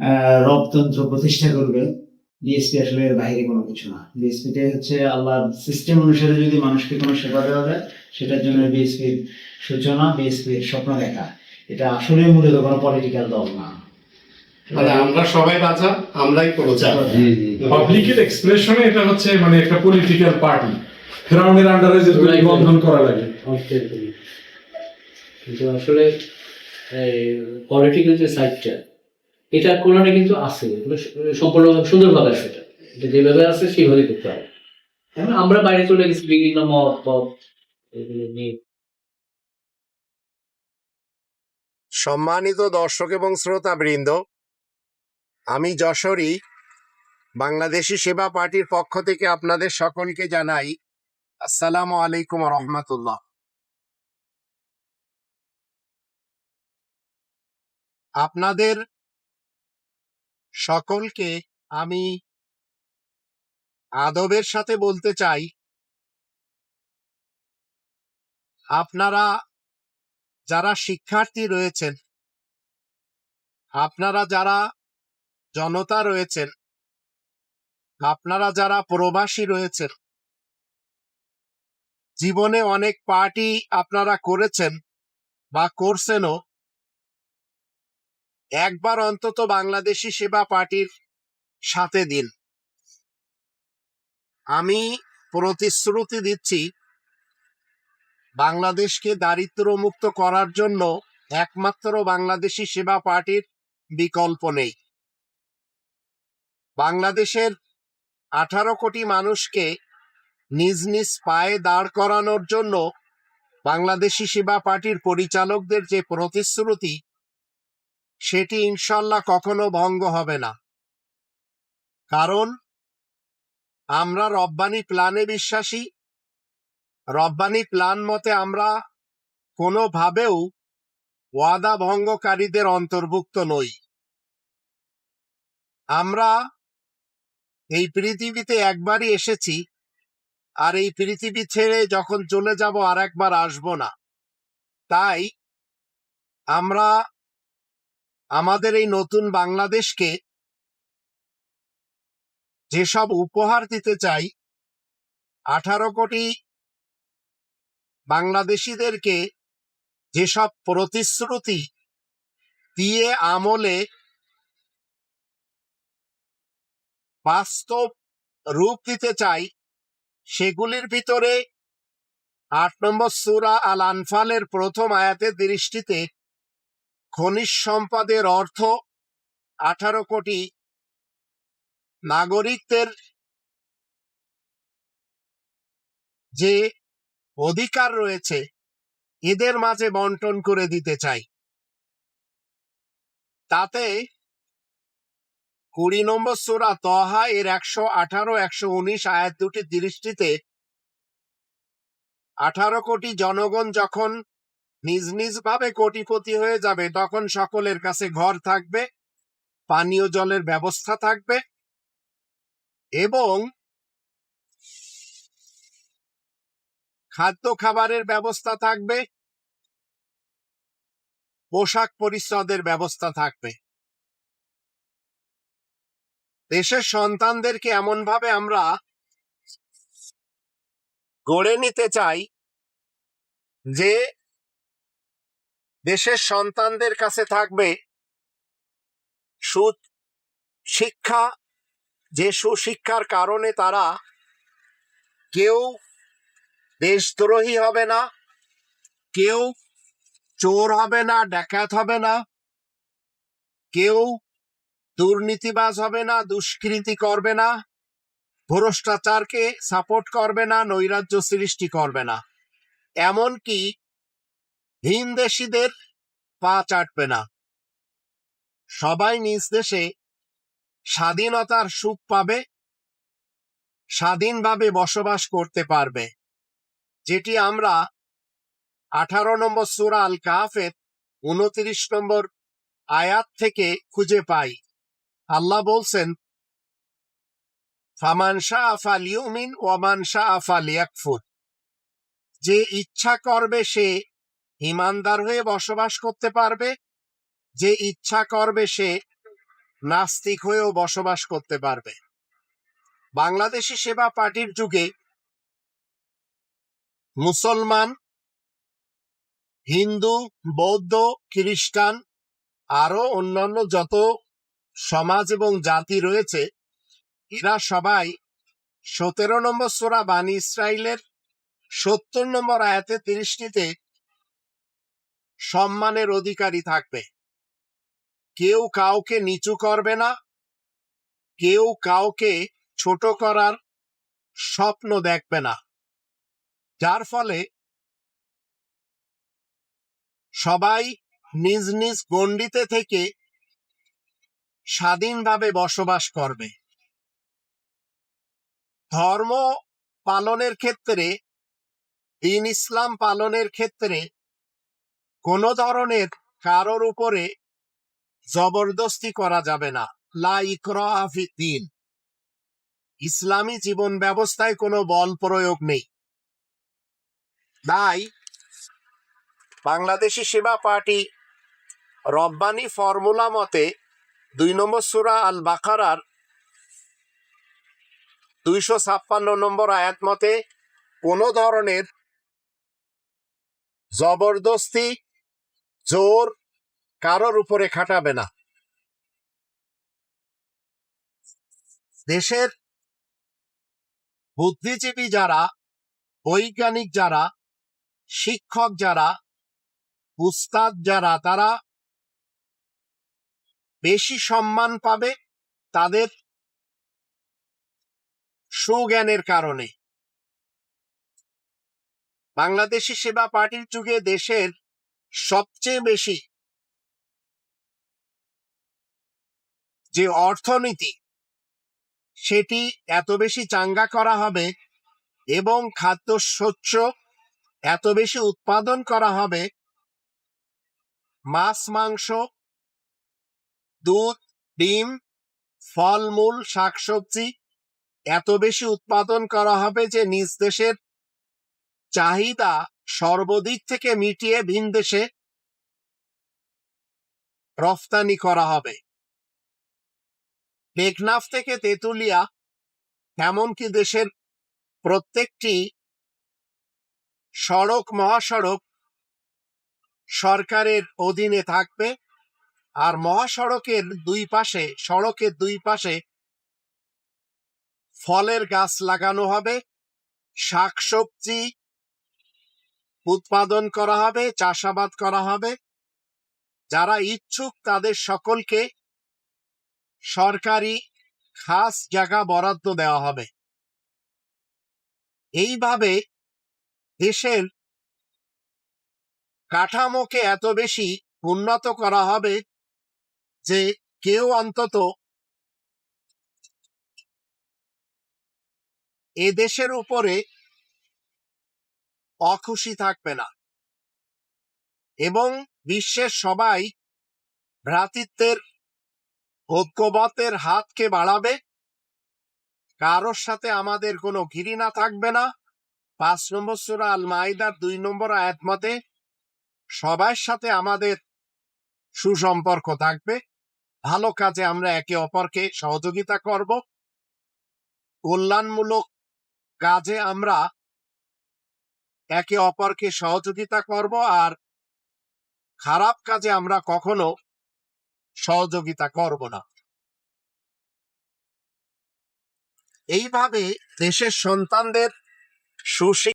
আহ, রবতন্ত্র প্রতিষ্ঠা করবে। বিএসপি আসলে এর বাইরে কোনো কিছু না। বিএসপিতে হচ্ছে আল্লাহর সিস্টেম অনুসারে যদি মানুষকে কোনো সেবা দেওয়া যায় সেটার জন্য বিএসপির সূচনা বিএসপির স্বপ্ন দেখা। এটা আসলে মূলত কোনো পলিটিক্যাল দল না। মানে আমরা সবাই রাজা আমরাই প্রজা পাবলিকের এক্সপ্রেশনে এটা হচ্ছে মানে একটা পলিটিক্যাল পার্টি ফেরাউনের আন্ডারে যে Right. বন্ধন করা লাগে। কিন্তু আসলে পলিটিক্যাল যে সাইডটা এটা কোরআনে কিন্তু আছে সম্পূর্ণ সুন্দরভাবে আছে এটা। এটা যেভাবে আছে, সেইভাবে করতে হবে। আমরা বাইরে চলে গেছি, বিভিন্ন মত এগুলো নিয়ে। সম্মানিত দর্শক এবং শ্রোতা বৃন্দ আমি যশোরী, বাংলাদেশি সেবা পার্টির পক্ষ থেকে আপনাদের সকলকে জানাই আসসালামু আলাইকুম রহমতুল্লাহ। আপনাদের সকলকে আমি আদবের সাথে বলতে চাই। আপনারা যারা শিক্ষার্থী রয়েছেন, আপনারা যারা জনতা রয়েছেন, আপনারা যারা প্রবাসী রয়েছেন, জীবনে অনেক পার্টি আপনারা করেছেন বা করছেনও একবার অন্তত বাংলাদেশি সেবা পার্টির সাথে দিন। আমি প্রতিশ্রুতি দিচ্ছি, বাংলাদেশকে দারিদ্র্যমুক্ত করার জন্য একমাত্র বাংলাদেশি সেবা পার্টির বিকল্প নেই। বাংলাদেশের আঠারো কোটি মানুষকে নিজ নিজ পায়ে দাঁড় করানোর জন্য বাংলাদেশি সেবা পার্টির পরিচালকদের যে প্রতিশ্রুতি সেটি ইনশাল্লাহ কখনো ভঙ্গ হবে না। কারণ, আমরা রব্বানি প্ল্যানে বিশ্বাসী। রব্বানি প্ল্যান মতে আমরা কোনোভাবেও ওয়াদা ভঙ্গকারীদের অন্তর্ভুক্ত নই। আমরা এই পৃথিবীতে একবারই এসেছি, আর এই পৃথিবী ছেড়ে যখন চলে যাব আর একবার আসব না। তাই আমরা আমাদের এই নতুন বাংলাদেশকে যেসব উপহার দিতে চাই, আঠারো কোটি বাংলাদেশিদেরকে যেসব প্রতিশ্রুতি দিয়ে আমলে বাস্তব রূপ দিতে চাই, সেগুলির ভিতরে আট নম্বর সুরা আল আনফালের প্রথম আয়াতের দৃষ্টিতে খনিজ সম্পদের অর্থ আঠারো কোটি নাগরিকদের যে অধিকার রয়েছে, এদের মাঝে বন্টন করে দিতে চাই। তাতে কুড়ি নম্বর সুরা তহা এর একশো আঠারো, একশো উনিশ আয়াত দুটি দৃষ্টিতে আঠারো কোটি জনগণ যখন নিজ নিজ ভাবে কোটিপতি হয়ে যাবে, তখন সকলের কাছে ঘর থাকবে, পানীয় জলের ব্যবস্থা থাকবে এবং খাদ্য খাবারের ব্যবস্থা থাকবে, পোশাক পরিচ্ছদের ব্যবস্থা থাকবে। দেশের সন্তানদেরকে এমন ভাবে আমরা গড়ে নিতে চাই যে দেশের সন্তানদের কাছে থাকবে সু শিক্ষা, যে সুশিক্ষার কারণে তারা কেউ দেশদ্রোহী হবে না, কেউ চোর হবে না, ডাকাত হবে না, কেউ দুর্নীতিবাজ হবে না, দুষ্কৃতি করবে না, ভ্রষ্টাচারকে সাপোর্ট করবে না, নৈরাজ্য সৃষ্টি করবে না। এমনকি ভিনদেশীদের পা চাটবে না। সবাই নিজ দেশে স্বাধীনতার সুখ পাবে, স্বাধীনভাবে বসবাস করতে পারবে। যেটি আমরা আঠারো নম্বর সুরা আল কাফের উনত্রিশ নম্বর আয়াত থেকে খুঁজে পাই। আল্লাহ বলছেন, ফামান শাহ আফাল ইউমিন ওয়ামান শাহ আফাল ইয়াকফুর। যে ইচ্ছা করবে সে ইমানদার হয়ে বসবাস করতে পারবে, যে ইচ্ছা করবে সে নাস্তিক হয়েও বসবাস করতে পারবে। বাংলাদেশি সেবা পার্টির যুগে মুসলমান, হিন্দু, বৌদ্ধ, খ্রিস্টান আরও অন্যান্য যত সমাজ এবং জাতি রয়েছে, এরা সবাই সতেরো নম্বর সোরা বানী ইসরায়েলের সত্তর নম্বর আয়াতে তিরিশটিতে সম্মানের অধিকারী থাকবে। কেউ কাউকে নিচু করবে না। কেউ কাউকে ছোট করার স্বপ্ন দেখবে না। যার ফলে সবাই নিজ নিজ গণ্ডিতে থেকে স্বাধীনভাবে বসবাস করবে। ধর্ম পালনের ক্ষেত্রে দিন ইসলাম পালনের ক্ষেত্রে কোন ধরনের কারোর উপরে জবরদস্তি করা যাবে না। দিন ইসলামী জীবন ব্যবস্থায় কোনো বল প্রয়োগ নেই। তাই বাংলাদেশি সেবা পার্টি রব্বানি ফর্মুলা মতে দুই নম্বর সুরা আল বাকারার দুইশো ছাপ্পান্ন নম্বর আয়াত মতে কোনো ধরনের জবরদস্তি জোর কারোর উপরে খাটাবে না। দেশের বুদ্ধিজীবী যারা, বৈজ্ঞানিক যারা, শিক্ষক যারা, উস্তাদ যারা, তারা বেশি সম্মান পাবে তাদের সুজ্ঞানের কারণে। বাংলাদেশি সেবা পার্টির যুগে দেশের সবচেয়ে বেশি যে অর্থনীতি, সেটি এত বেশি চাঙ্গা করা হবে এবং খাদ্যশস্য এত বেশি উৎপাদন করা হবে, মাছ, মাংস, দুধ, ডিম, ফলমূল, শাকসবজি এত বেশি উৎপাদন করা হবে যে নিজ দেশের চাহিদা সর্বদিক থেকে মিটিয়ে ভিন দেশে রফতানি করা হবে। টেকনাফ থেকে তেতুলিয়া এমনকি দেশের প্রত্যেকটি সড়ক, মহাসড়ক সরকারের অধীনে থাকবে আর মহাসড়কের দুই পাশে, সড়কের দুই পাশে ফলের গাছ লাগানো হবে, শাকসবজি উৎপাদন করা হবে, চাষাবাদ করা হবে। যারা ইচ্ছুক তাদের সকলকে সরকারি খাস জায়গা বরাদ্দ দেওয়া হবে। এইভাবে দেশের কাঠামোকে এত বেশি উন্নত করা হবে যে কেউ অন্তত এ দেশের উপরে অখুশি থাকবে না। এবং বিশ্বের সবাই ভ্রাতৃত্বের ঐক্যবতের হাতকে বাড়াবে। কারোর সাথে আমাদের কোনো ঘৃণা থাকবে না। পাঁচ নম্বর সুরা আল মাইদার দুই নম্বর আয়াত মতে, সবার সাথে আমাদের সুসম্পর্ক থাকবে। ভালো কাজে আমরা একে অপরকে সহযোগিতা করব। কল্যাণমূলক কাজে আমরা একে অপরকে সহযোগিতা করব আর খারাপ কাজে আমরা কখনো সহযোগিতা করব না। এইভাবে দেশের সন্তানদের সুশিক্ষা